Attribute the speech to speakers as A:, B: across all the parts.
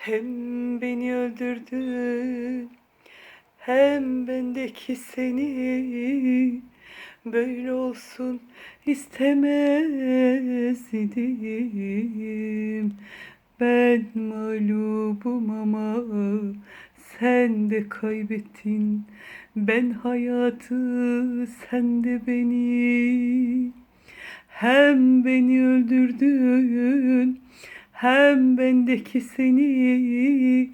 A: Hem beni öldürdün hem bendeki seni böyle olsun istemezdim. Ben mağlubum ama sen de kaybettin. Ben hayatı sen de beni. Hem beni öldürdün hem bendeki seni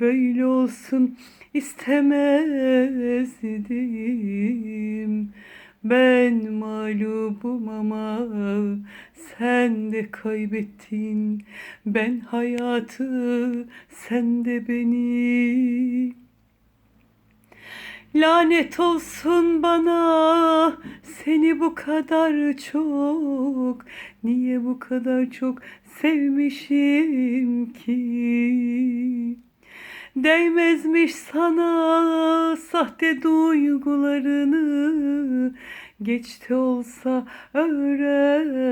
A: böyle olsun istemezdim. Ben mağlubum ama sen de kaybettin. Ben hayatı sen de beni. Lanet olsun bana seni bu kadar çok niye bu kadar çok sevmişim ki Değmezmiş sana sahte duygularını geç de olsa öğrendim.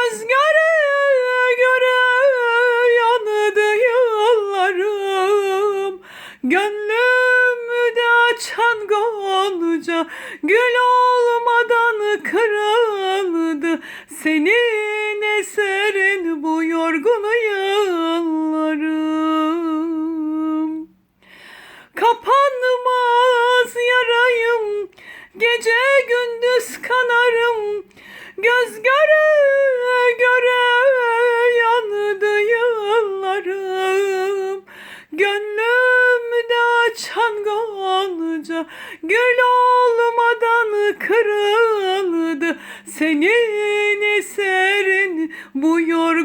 A: Göz göre göre yandı yıllarım. Gönlümde açan gonca, gül olmadan kırıldı. Senin eserin bu yorgun yıllarım. Kapanmaz yarayım, gece gündüz kanarım. Göz göre göre yandı yıllarım. Gönlümde açan gonca, gül olmadan kırıldı. Senin eserin bu yor